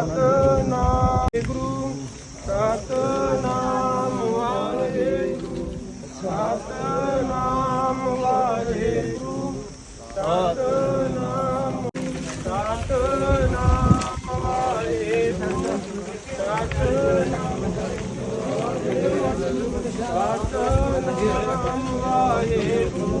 ਸਤਨਾਮ ਗੁਰੂ ਸਤਨਾਮ ਵਾਹਿਗੁਰੂ ਸਤਨਾਮ ਵਾਹਿਗੁਰੂ ਸਤਨਾਮ ਸਤਨਾਮ ਵਾਹਿਗੁਰੂ ਸਤਨਾਮ ਵਾਹਿਗੁਰੂ ਸਤਨਾਮ ਵਾਹਿਗੁਰੂ।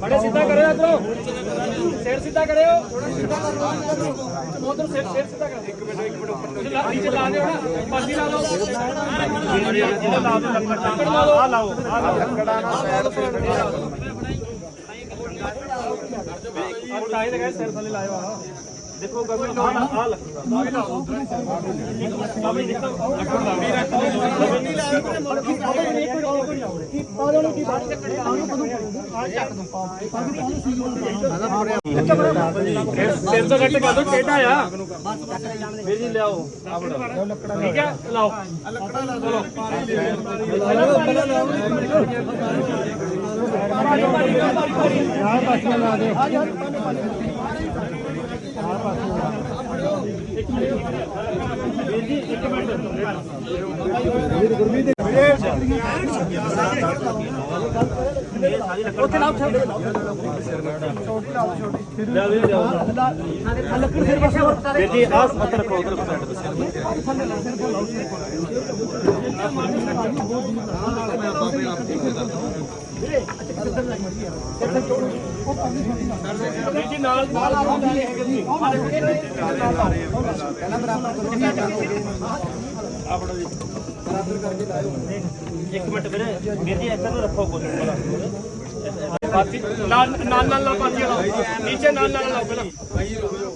ਬੜੇ ਸਿੱਧਾ ਕਰਿਓ ਇਧਰੋਂ ਸਿਰ ਸਿੱਧਾ ਕਰਿਓ ਉਧਰ ਸਿਰ ਸਿਰ ਸਿੱਧਾ ਕਰੋ ਇੱਕ ਮਿੰਟ ਇੱਕ ਮਿੰਟ ਉੱਪਰ ਨੀਚੇ ਲਾ ਦਿਓ ਨਾ ਪਾਸੀ ਲਾ ਲਓ ਆ ਲਾਓ ਆ ਲਾਓ ਲੱਕੜਾਂ ਨਾਲ ਸਾਈਡ ਤੇ ਆ ਟਾਈ ਲਗਾਏ ਸਿਰ ਥੱਲੇ ਲਾਇਓ ਆ ਦੇਖੋ ਗਵੀ ਨੂੰ ਆ ਲੱਕੜ ਆ ਲਾਓ ਬਾਬਾ ਜੀ ਦੇਖੋ ਲੱਕੜ ਵੀ ਰੱਖ ਸਿਰ ਤੋਂ ਘੱਟ ਕਰ ਦੋ ਟੇਢਾ ਆ ਵੀਰ ਜੀ ਲਿਆਓ ਠੀਕ ਹੈ ਲਾਓ ਚਲੋ ਉੱਥੇ ਲਾਓ ਛੱਡ ਲਿਆ ਵੀਰ ਲਿਆਓ ਲੱਕੜ ਸਿਰ ਪਾਸੇ ਵੀਰ ਜੀ ਆਸ ਮਤ ਰੱਖੋ ਉਧਰ ਸਾਈਡ ਤੇ ਸਿਰ ਵੀਰ ਜੀ ਨਾਲ ਨਾਲ ਇੱਕ ਮਿੰਟ ਵੀਰੇ ਵੀਰ ਜੀ ਇੱਧਰ ਨੂੰ ਰੱਖੋ ਕੁਝ ਪਾਤੀ ਨਾਲ ਨਾਲ ਨਾਲ ਨਾਲ ਪਾਤੀ ਲਾਓ ਨੀਚੇ ਨਾਲ ਨਾਲ ਲਾਓ ਪਹਿਲਾਂ। ਨੀਚੇ ਨੀਚੇ ਥੱਲੇ ਲਾਓ ਪਾਤੀ ਨੀਚੇ ਨੀਚੇ ਪਿੱਛੇ ਜਗ੍ਹਾ ਨਹੀਂ ਹੈਗੀ ਪਿੱਛੇ ਥੱਲੇ ਪਾਸੇ ਲਾਓ ਥੱਲੇ ਪਾਤੀ ਨੀਚੇ ਪਾਸੇ ਲਾਓ ਲੈ ਪੱਛੇ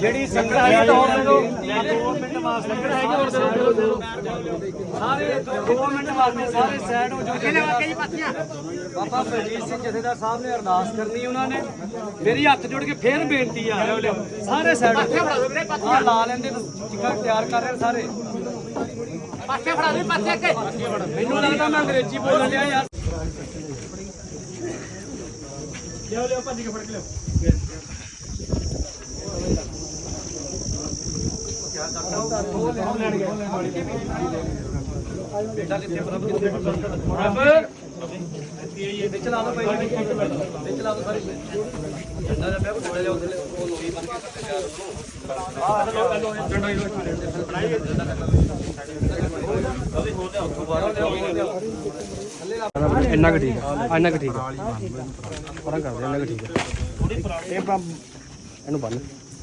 ਜਿਹੜੀ ਸੰਗਤ ਹੈਗੀ ਤਾਂ ਹੋਰ ਦੇ ਦਿਓ। ਦੋ ਮਿੰਟ ਵਾਸਤੇ ਸੰਗਤ ਹੈਗੀ ਦੇ ਸਾਰੇ ਦੋ ਮਿੰਟ ਵਾਸਤੇ ਸਾਰੇ ਸਾਈਡ ਹੋ ਜਾਓ। ਕਿਹਨੇ ਵਾਕੇ ਜੀ ਪੱਤੀਆਂ। ਬਾਬਾ ਬਲਜੀਤ ਸਿੰਘ ਜਥੇਦਾਰ ਸਾਹਿਬ ਨੇ ਅਰਦਾਸ ਕਰਨੀ ਉਹਨਾਂ ਨੇ। ਮੇਰੀ ਹੱਥ ਜੋੜ ਕੇ ਫੇਰ ਬੇਨਤੀ ਆ। ਸਾਰੇ ਸਾਈਡ ਆ ਲਾ ਲੈਂਦੇ ਟਿਕਾ ਤਿਆਰ ਕਰ ਰਹੇ ਸਾਰੇ। ਪਾਸੇ ਫੜਾ ਦੇ ਪਾਸੇ ਅੱਗੇ ਮੈਨੂੰ ਲੱਗਦਾ ਮੈਂ ਅੰਗਰੇਜ਼ੀ ਬੋਲਣ ਲਿਆ ਯਾਰ। ਲਿਓ ਲਿਓ ਭੱਜ ਕੇ ਫੜ ਕੇ ਲਿਓ ਬੇਟਾ ਕਿੱਥੇ ਪ੍ਰਭ ਕਿੱਥੇ ਪ੍ਰਭ ਵਿੱਚ ਲਾ ਦੋ ਭਾਈ ਵਿੱਚ ਲਾ ਦੋ ਸਾਰੇ ਜੰਡਾ ਦਾ ਮੈਂ ਕੋਲੇ ਲਿਆਓ ਥੱਲੇ ਉਹ ਲੋਈ ਬਣ ਕੇ ਤਿਆਰ ਇੰਨਾ ਕੁ ਠੀਕ ਆ, ਇੰਨਾ ਕੁ ਠੀਕ ਆ। ਪਰਾਂ ਕਰ ਦੇ, ਇੰਨਾ ਕੁ ਠੀਕ ਆ। ਇਹ ਇਹਨੂੰ ਬੰਨ।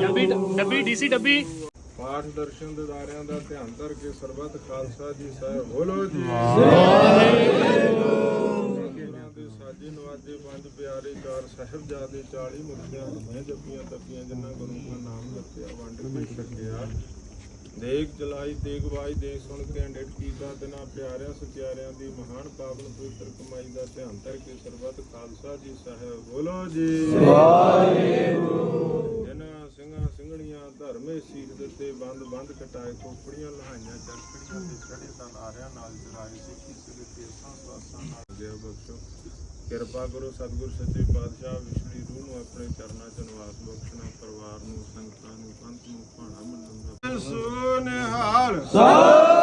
ਡੱਬੀ ਡੱਬੀ ਡੀਸੀ ਡੱਬੀ ਪਾਠ ਦਰਸ਼ਨ ਦਿਦਾਰਿਆਂ ਦਾ ਧਿਆਨ ਧਰ ਕੇ ਸਰਬੱਤ ਖਾਲਸਾ ਜੀ ਸਾਹਿਬ ਬੋਲੋ ਜੀ ਵਾਹਿਗੁਰੂ। ਦੇ ਸਾਜੇ ਨਵਾਜੇ ਪੰਜ ਪਿਆਰੇ ਚਾਰ ਸਾਹਿਬਜ਼ਾਦੇ 40 ਮੁਕਤਿਆਂ ਮੈਂ ਜਪੀਆਂ ਤਪੀਆਂ ਜਿਨ੍ਹਾਂ ਗੁਰੂ ਦਾ ਨਾਮ ਜਪਿਆ ਵੰਡ ਕੇ ਛਕਿਆ ਦੇਖ ਜਲਾਈ ਦੇਖ ਵਾਈ ਦੇਖ ਸੁਣ ਕੇ ਅੰਡਿਤ ਕੀਤਾ ਤਿਨਾ ਪਿਆਰਿਆਂ ਸਚਿਆਰਿਆਂ ਦੀ ਮਹਾਨ ਪਾਵਨ ਪਵਿੱਤਰ ਕਮਾਈ ਦਾ ਧਿਆਨ ਧਰ ਕੇ ਸਰਬੱਤ ਖਾਲਸਾ ਜੀ ਸਾਹਿਬ ਬੋਲੋ ਜੀ। ਵਾਹਿਗੁਰੂ। ਜਿਨ੍ਹਾਂ ਸਿੰਘਾਂ ਸਿੰਘਣੀਆਂ ਧਰਮੇ ਸੀਰ ਦਿੱਤੇ ਬੰਦ ਬੰਦ ਕਟਾਏ ਖੋਪੜੀਆਂ ਲਹਾਈਆਂ ਚਰਖੜੀਆਂ ਤੇ ਚੜੇ ਤਾਂ ਨਾਰਿਆਂ ਨਾਲ ਜਲਾਏ ਸਿੱਖੀ ਸਿੱਖੀ ਅਸਾਂ ਸਵਾਸਾਂ ਨਾਲ ਗਿਆ ਬਖਸ਼ੋ। ਕਿਰਪਾ ਕਰੋ ਸਤਿਗੁਰ ਸੱਚੇ ਪਾਤਸ਼ਾਹ ਵਿਸ਼ਲੀ ਰੂਹ ਨੂੰ ਆਪਣੇ ਚਰਨਾਂ 'ਚ ਨਿਵਾਸ ਬਖਸ਼ਣਾ ਪਰਿਵਾਰ ਨੂੰ ਸੰਗਤਾਂ ਨੂੰ ਪੰਥ ਨੂੰ ਭਾਣਾ ਮੰਨਣ ਦਾ ਸੁਨਿਹਾਲ ਸੋ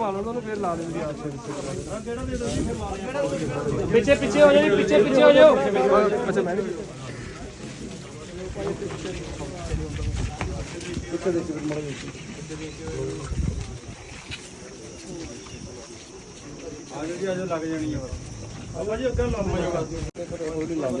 ਘੁਮਾ ਲਓ ਉਹਨੂੰ ਫਿਰ ਲਾ ਦਿੰਦੀ ਆਸ਼ੀਰ ਪਿੱਛੇ ਪਿੱਛੇ ਹੋ ਜਾਓ ਜੀ, ਪਿੱਛੇ ਪਿੱਛੇ ਹੋ ਜਾਓ। ਅੱਛਾ ਮੈਂ ਆਜੋ ਜੀ ਆਜੋ ਲੱਗ ਜਾਣੀ ਆ। ਬਾਬਾ ਜੀ ਅੱਗੇ ਲਾਉਣਾ ਨਹੀਂ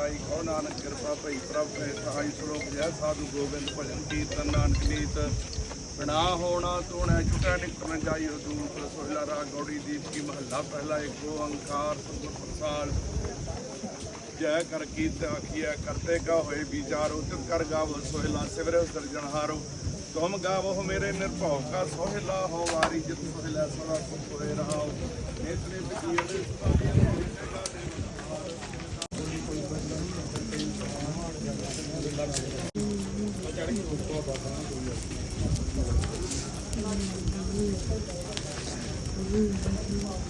ਬਤਾਈ ਕੋ ਨਾਨਕ ਕਿਰਪਾ ਭਈ ਪ੍ਰਭ ਕਰੇ, ਸਹਾਈ ਸ਼ਲੋਕ ਜੈ ਸਾਧੂ ਗੋਬਿੰਦ ਭਜਨ ਕੀਰਤਨ ਨਾਨਕ ਨੀਤ ਬਿਨਾ ਹੋਣਾ ਤੋਣਾ ਛੁਟਾ ਨਿਕਲਣ ਜਾਈਓ ਦੂਤ ਸੋਹਿਲਾ ਰਾਗ ਗੌੜੀ ਦੀਪ ਕੀ ਮਹੱਲਾ ਪਹਿਲਾ ਇੱਕ ਓੰਕਾਰ ਸਤਿਗੁਰ ਪ੍ਰਸਾਦ। ਜੈ ਕਰ ਕੀਤ ਆਖੀਐ ਕਰਤੇ ਕਾ ਹੋਏ ਵਿਚਾਰ ਉਤਿਤ ਕਰ ਗਾਵੋ ਸੋਹਿਲਾ ਸਿਵਰੇ ਸਿਰਜਣਹਾਰੋ ਤੁਮ ਗਾਵੋ ਮੇਰੇ ਨਿਰਭਉ ਕਾ ਸੋਹਿਲਾ, ਹੋ ਵਾਰੀ ਜਿਤ ਸੋਹਿਲਾ, ਸਦਾ ਸੁਖ ਹੋਏ ਰਹਾਓ। ਨੇਤਰੇ Mm-hmm.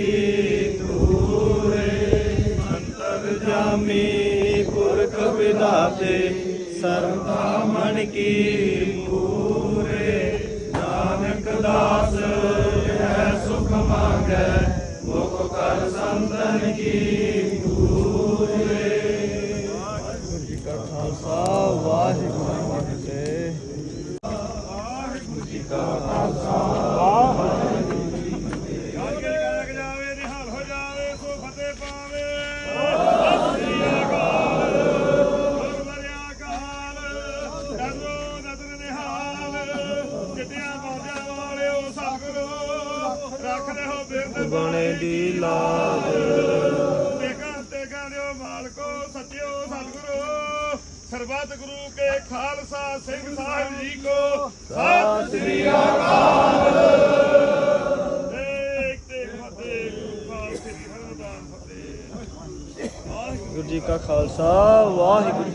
ਕੀ ਤੂਰੇ ਅੰਤਰ ਜਾਮੀ ਪੁਰਖ ਵਿਦਾਤੇ ਸਰਤਾ ਮਨ ਕੀ ਪੂਰੇ ਨਾਨਕ ਦਾਸ ਕੈ ਸੁਖ ਮੰਗੈ ਮੁਖ ਕਰ ਸੰਤਨ ਕੀ ਪੂਰੇ ਖਾਲਸਾ ਵਾਹਿਗੁਰੂ ਜੀ ਕੀ ਫਤਿਹ ਲੱਗ ਖਾਲਸਾ ਸਿੰਘ ਸਾਹਿਬ ਜੀ ਕੋ। ਸਤਿ ਸ੍ਰੀ ਅਕਾਲ। ਏਕ ਤੇ ਫਤਿਹ ਖਾਲਸੇ ਸ੍ਰੀ ਹਰਿਦਾਸ ਫਤਿਹ। ਗੁਰੂ ਜੀ ਕਾ ਖਾਲਸਾ ਵਾਹਿਗੁਰੂ